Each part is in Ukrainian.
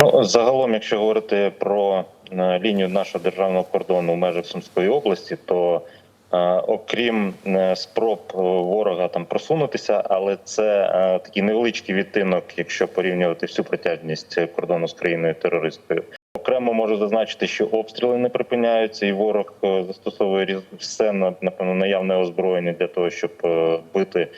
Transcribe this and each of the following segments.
Ну загалом, якщо говорити про е, лінію нашого державного кордону в межах Сумської області, то е, окрім е, спроб ворога там просунутися, але це такий невеличкий відтинок, якщо порівнювати всю протяжність кордону з країною терористкою. Окремо можу зазначити, що обстріли не припиняються, і ворог застосовує все на- напевно наявне озброєння для того, щоб бити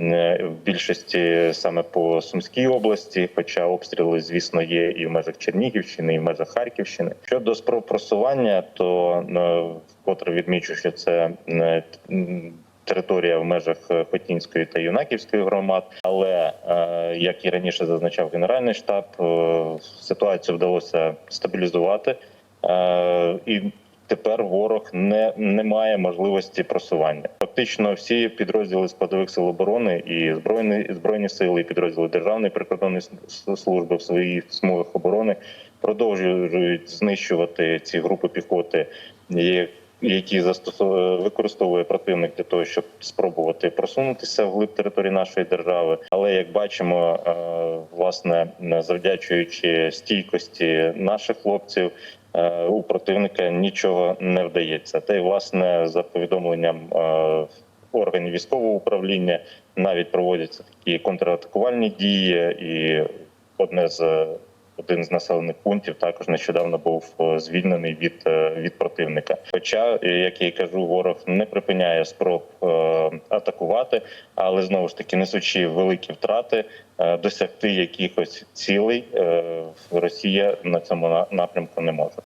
в більшості саме по Сумській області, хоча обстріли, звісно, є і в межах Чернігівщини, і в межах Харківщини. Щодо спроб просування, то е, вкотре відмічу, що це е, територія в межах е, Хотінської та Юнаківської громад. Але е, як і раніше зазначав Генеральний штаб, е, ситуацію вдалося стабілізувати. Е, І тепер ворог не, не має можливості просування. Фактично, всі підрозділи складових сил оборони і збройні збройні сили, і підрозділи Державної прикордонної служби в своїх смугах оборони продовжують знищувати ці групи піхоти, які застосовує використовує противник для того, щоб спробувати просунутися вглиб території нашої держави. Але як бачимо, е, власне завдячуючи стійкості наших хлопців. Е, У противника нічого не вдається. Та й власне за повідомленням е, органів військового управління навіть проводяться такі контратакувальні дії, і одне з один з населених пунктів також нещодавно був е, звільнений від, е, від противника. Хоча, е, як я і кажу, ворог не припиняє спроб атакувати, але знову ж таки несучи великі втрати, досягти якихось цілей Росія на цьому на- напрямку не може.